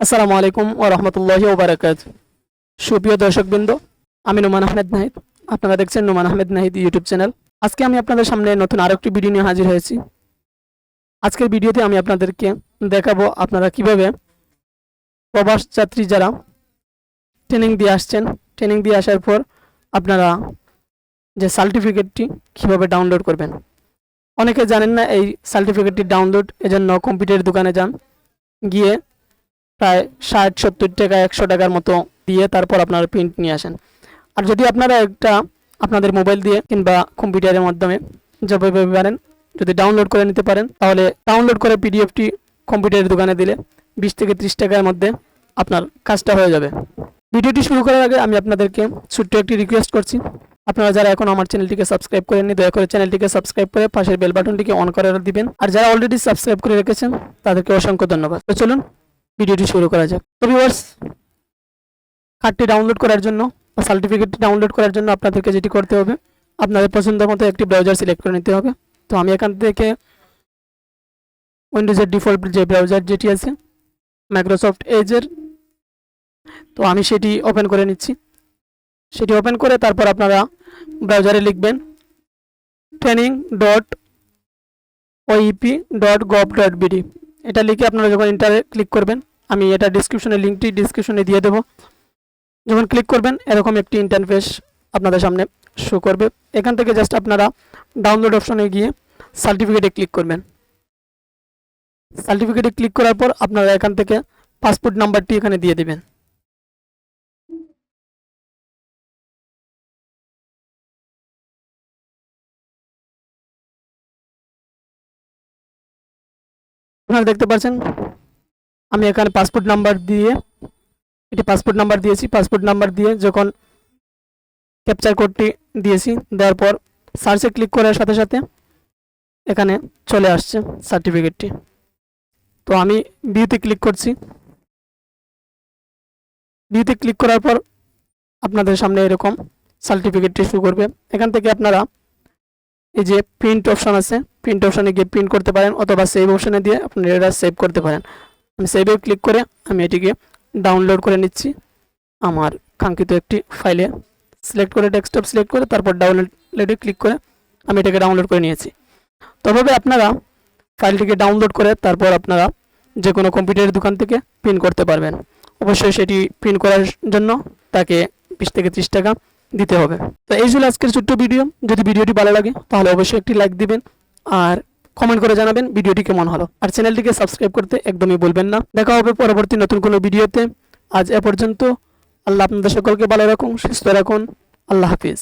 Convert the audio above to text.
আসসালামু আলাইকুম ও রহমতুল্লাহি ওবরাকাত সুপ্রিয় দর্শকবৃন্দ, আমি নোমান আহমেদ নাহিদ। আপনারা দেখছেন নোমান আহমেদ নাহিদ ইউটিউব চ্যানেল। আজকে আমি আপনাদের সামনে নতুন আরও একটি ভিডিও নিয়ে হাজির হয়েছি। আজকের ভিডিওতে আমি আপনাদেরকে দেখাবো আপনারা কীভাবে প্রবাস যাত্রী যারা ট্রেনিং দিয়ে আসছেন ট্রেনিং দিয়ে আসার পর আপনারা যে সার্টিফিকেটটি কীভাবে ডাউনলোড করবেন। অনেকে জানেন না এই সার্টিফিকেটটি ডাউনলোড এজন্য কম্পিউটার দোকানে যান। গিয়ে প্রায় ষাট, সত্তর টাকা, একশো টাকার মতো দিয়ে তারপর আপনারা প্রিন্ট নিয়ে আসেন। আর যদি আপনারা একটা আপনাদের মোবাইল দিয়ে কিংবা কম্পিউটারের মাধ্যমে যেভাবে পারেন, যদি ডাউনলোড করে নিতে পারেন, তাহলে ডাউনলোড করে পিডিএফটি কম্পিউটারের দোকানে দিলে বিশ থেকে ত্রিশ টাকার মধ্যে আপনার কাজটা হয়ে যাবে। ভিডিওটি শুরু করার আগে আমি আপনাদেরকে ছোট্ট একটি রিকোয়েস্ট করছি। আপনারা যারা এখন আমার চ্যানেলটিকে সাবস্ক্রাইব করেননি, দয়া করে চ্যানেলটিকে সাবস্ক্রাইব করে পাশের বেল বাটনটিকে অন করে দিবেন। আর যারা অলরেডি সাবস্ক্রাইব করে রেখেছেন, তাদেরকে অসংখ্য ধন্যবাদ। চলুন ভিডিওটি শুরু করা যাক। তো ভিউয়ার্স কার্ডটি ডাউনলোড করার জন্য বা সার্টিফিকেটটি ডাউনলোড করার জন্য আপনাদেরকে যেটি করতে হবে, আপনাদের পছন্দ মতো একটি ব্রাউজার সিলেক্ট করে নিতে হবে। তো আমি এখান থেকে উইন্ডোজের ডিফল্ট যে ব্রাউজার যেটি আছে মাইক্রোসফট এজের তো আমি সেটি ওপেন করে নিচ্ছি। সেটি ওপেন করে তারপর আপনারা ব্রাউজারে লিখবেন training dot OEP dot gov dot BD এটা লিখে আপনারা যখন ইন্টারে ক্লিক করবেন আমি এটা ডিসক্রিপশনে লিঙ্কটি ডিসক্রিপশনে দিয়ে দেবো। যখন ক্লিক করবেন, এরকম একটি ইন্টারফেস আপনাদের সামনে শো করবে। এখান থেকে জাস্ট আপনারা ডাউনলোড অপশনে গিয়ে সার্টিফিকেটে ক্লিক করবেন। সার্টিফিকেটে ক্লিক করার পর আপনারা এখান থেকে পাসপোর্ট নাম্বারটি এখানে দিয়ে দেবেন। আপনারা দেখতে পাচ্ছেন আমি এখানে পাসপোর্ট নাম্বার দিয়ে, এটি পাসপোর্ট নাম্বার দিয়েছি। পাসপোর্ট নাম্বার দিয়ে যখন ক্যাপচার কোডটি দিয়েছি, দেওয়ার পর সার্চে ক্লিক করার সাথে সাথে এখানে চলে আসছে সার্টিফিকেটটি তো আমি ভিউতে ক্লিক করছি। ভিউতে ক্লিক করার পর আপনাদের সামনে এরকম সার্টিফিকেটটি শুরু করবে। এখান থেকে আপনারা এই যে প্রিন্ট অপশন আছে প্রিন্ট অপশনে গিয়ে প্রিন্ট করতে পারেন অথবা সেভ অপশনে দিয়ে আপনি এটা সেভ করতে পারেন। আমি সেভে ক্লিক করে আমি এটিকে ডাউনলোড করে নিচ্ছি। আমার কাঙ্ক্ষিত একটি ফাইলে সিলেক্ট করে ডেস্কটপ সিলেক্ট করে তারপর ডাউনলোডে ক্লিক করে আমি এটাকে ডাউনলোড করে নিয়েছি। তবে আপনারা ফাইলটিকে ডাউনলোড করে তারপর আপনারা যে কোনো কম্পিউটারের দোকান থেকে প্রিন্ট করতে পারবেন। অবশ্যই সেটি প্রিন্ট করার জন্য তাকে বিশ থেকে ত্রিশ টাকা দিতে হবে। তো এই ছিল আজকের ছোট্ট ভিডিও যদি ভিডিওটি ভালো লাগে তাহলে অবশ্যই একটি লাইক দিবেন। আর কমেন্ট করে জানাবেন, ভিডিওটি কেমন হলো? আর চ্যানেলটিকে সাবস্ক্রাইব করতে একদমই বলবেন না। দেখা হবে পরবর্তী নতুন কোনো ভিডিওতে। আজ এ পর্যন্ত আল্লাহ আপনাদের সকলকে ভালো রাখুন, সুস্থ রাখুন। আল্লাহ হাফিজ।